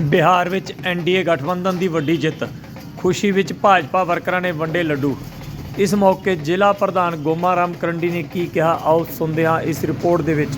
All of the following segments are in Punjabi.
ਬਿਹਾਰ ਵਿੱਚ ਐਨਡੀਏ ਗਠਬੰਧਨ ਦੀ ਵੱਡੀ ਜਿੱਤ, ਖੁਸ਼ੀ ਵਿੱਚ ਭਾਜਪਾ ਵਰਕਰਾਂ ਨੇ ਵੰਡੇ ਲੱਡੂ। ਇਸ ਮੌਕੇ ਜ਼ਿਲ੍ਹਾ ਪ੍ਰਧਾਨ ਗੋਮਾ ਰਾਮ ਕਰੰਡੀ ਨੇ ਕੀ ਕਿਹਾ, ਆਓ ਸੁਣਦੇ ਹਾਂ ਇਸ ਰਿਪੋਰਟ ਦੇ ਵਿੱਚ।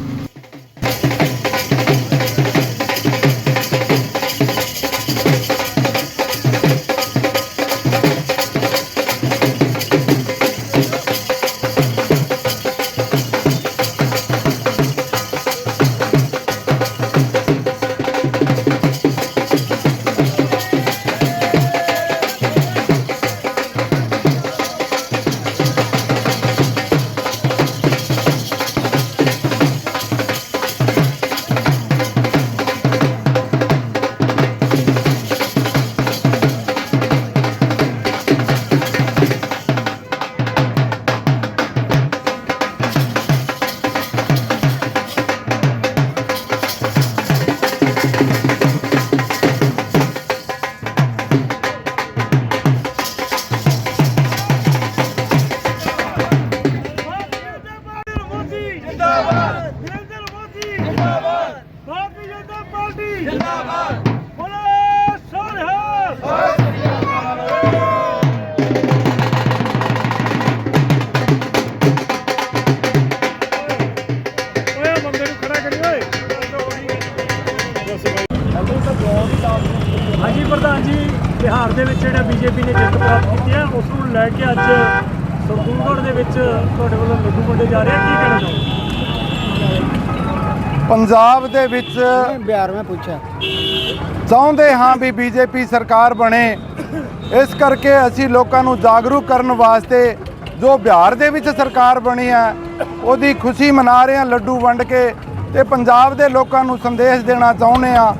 ਪਾਰਟੀ। ਜਿੰਦਾਬਾਦ। ਬੋਲੇ ਸੋਨਹਾ ਓਏ ਬੰਦੇ ਨੂੰ ਖੜਾ ਕਰੀ ਓਏ। ਹਾਂਜੀ ਪ੍ਰਧਾਨ ਜੀ ਬਿਹਾਰ ਦੇ ਵਿੱਚ ਜਿਹੜਾ ਬੀਜੇਪੀ ਨੇ ਜਿੱਤ ਪ੍ਰਾਪਤ ਕੀਤੀ ਹੈ ਉਸ ਨੂੰ ਲੈ ਕੇ ਅੱਜ ਸਰਦੂਲਗੜ੍ਹ ਦੇ ਵਿੱਚ ਤੁਹਾਡੇ ਵੱਲੋਂ ਲੱਡੂ ਵੰਡੇ ਜਾ ਰਹੇ ਆ। ਕੀ ਕਹਿਣਾ ਚਾਹੋਗੇ? ਪੰਜਾਬ ਦੇ ਵਿੱਚ ਬਿਹਾਰ ਮੈਂ ਪੁੱਛਿਆ। ਚਾਹੁੰਦੇ ਹਾਂ ਵੀ ਬੀਜੇਪੀ ਸਰਕਾਰ ਬਣੇ। ਇਸ ਕਰਕੇ ਅਸੀਂ ਲੋਕਾਂ ਨੂੰ ਜਾਗਰੂਕ ਕਰਨ ਵਾਸਤੇ ਜੋ ਬਿਹਾਰ ਦੇ ਵਿੱਚ ਸਰਕਾਰ ਬਣੀ ਹੈ ਉਹਦੀ ਖੁਸ਼ੀ ਮਨਾ ਰਹੇ ਹਾਂ ਲੱਡੂ ਵੰਡ ਕੇ ਤੇ ਪੰਜਾਬ ਦੇ ਲੋਕਾਂ ਨੂੰ ਸੰਦੇਸ਼ ਦੇਣਾ ਚਾਹੁੰਦੇ ਹਾਂ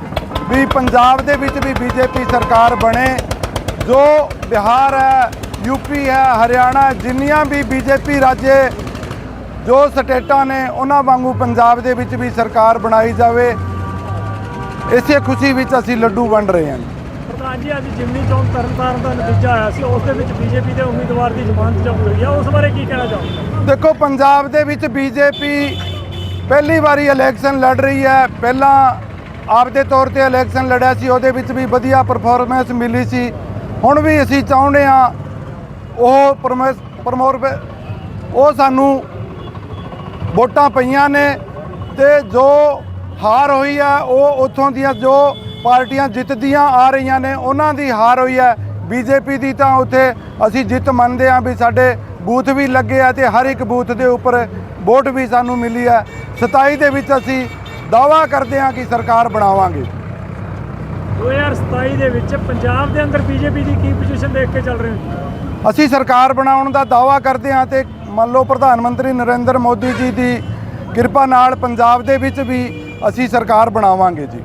ਵੀ ਪੰਜਾਬ ਦੇ ਵਿੱਚ ਵੀ ਬੀਜੇਪੀ ਸਰਕਾਰ ਬਣੇ। ਜੋ ਬਿਹਾਰ ਹੈ ਯੂਪੀ ਹੈ ਹਰਿਆਣਾ ਜਿੰਨੀਆਂ ਵੀ ਬੀਜੇਪੀ ਰਾਜੇ ਜੋ ਸਟੇਟਾਂ ਨੇ ਉਹਨਾਂ ਵਾਂਗੂ ਪੰਜਾਬ ਦੇ ਵਿੱਚ ਵੀ ਸਰਕਾਰ ਬਣਾਈ ਜਾਵੇ ਇਸੇ ਖੁਸ਼ੀ ਵਿੱਚ ਅਸੀਂ ਲੱਡੂ ਵੰਡ ਰਹੇ ਹਾਂ। ਪ੍ਰਧਾਨ ਜੀ ਅੱਜ ਜਿਮਨੀ ਚੋਣ ਤਰਨਤਾਰਨ ਦਾ ਨਤੀਜਾ ਆਇਆ ਸੀ ਉਸ ਦੇ ਵਿੱਚ ਬੀਜੇਪੀ ਦੇ ਉਮੀਦਵਾਰ ਦੀ ਜ਼ਮਾਨਤ ਜ਼ਬਤ ਹੋਈ ਆ। ਉਸ ਬਾਰੇ ਕੀ ਕਹਿਣਾ ਚਾਹੋਗੇ? ਦੇਖੋ ਪੰਜਾਬ ਦੇ ਵਿੱਚ ਬੀਜੇਪੀ ਪਹਿਲੀ ਵਾਰੀ ਇਲੈਕਸ਼ਨ ਲੜ ਰਹੀ ਹੈ। ਪਹਿਲਾਂ ਆਪਦੇ ਤੌਰ ਤੇ ਇਲੈਕਸ਼ਨ ਲੜਿਆ ਸੀ ਉਹਦੇ ਵਿੱਚ ਵੀ ਵਧੀਆ ਪਰਫਾਰਮੈਂਸ ਮਿਲੀ ਸੀ। ਹੁਣ ਵੀ ਅਸੀਂ ਚਾਹੁੰਦੇ ਹਾਂ ਉਹ ਪ੍ਰਮੋਰ ਉਹ ਸਾਨੂੰ ਵੋਟਾਂ ਪਈਆਂ ਨੇ ਤੇ ਜੋ ਹਾਰ ਹੋਈ ਹੈ ਉਹ ਉੱਥੋਂ ਦੀਆਂ ਜੋ ਪਾਰਟੀਆਂ ਜਿੱਤਦੀਆਂ ਆ ਰਹੀਆਂ ਨੇ ਉਹਨਾਂ ਦੀ ਹਾਰ ਹੋਈ ਹੈ ਬੀਜੇਪੀ ਦੀ ਤਾਂ ਉੱਥੇ ਅਸੀਂ ਜਿੱਤ ਮੰਨਦੇ ਹਾਂ ਵੀ ਸਾਡੇ ਬੂਥ ਵੀ ਲੱਗੇ ਆ ਤੇ ਹਰ ਇੱਕ ਬੂਥ ਦੇ ਉੱਪਰ ਵੋਟ ਵੀ ਸਾਨੂੰ ਮਿਲੀ ਹੈ 27 ਦੇ ਵਿੱਚ ਅਸੀਂ ਦਾਵਾ ਕਰਦੇ ਹਾਂ ਕਿ ਸਰਕਾਰ ਬਣਾਵਾਂਗੇ। 2027 ਦੇ ਵਿੱਚ ਪੰਜਾਬ ਦੇ ਅੰਦਰ ਬੀਜੇਪੀ ਦੀ ਕੀ ਪੋਜੀਸ਼ਨ ਦੇਖ ਕੇ ਚੱਲ ਰਹੇ ਹੋ? ਅਸੀਂ ਸਰਕਾਰ ਬਣਾਉਣ ਦਾ ਦਾਵਾ ਕਰਦੇ ਹਾਂ ਤੇ ਮੰਨ ਲਓ ਪ੍ਰਧਾਨ ਮੰਤਰੀ ਨਰਿੰਦਰ ਮੋਦੀ ਜੀ ਦੀ ਕਿਰਪਾ ਨਾਲ ਪੰਜਾਬ ਦੇ ਵਿੱਚ ਵੀ ਅਸੀਂ ਸਰਕਾਰ ਬਣਾਵਾਂਗੇ ਜੀ।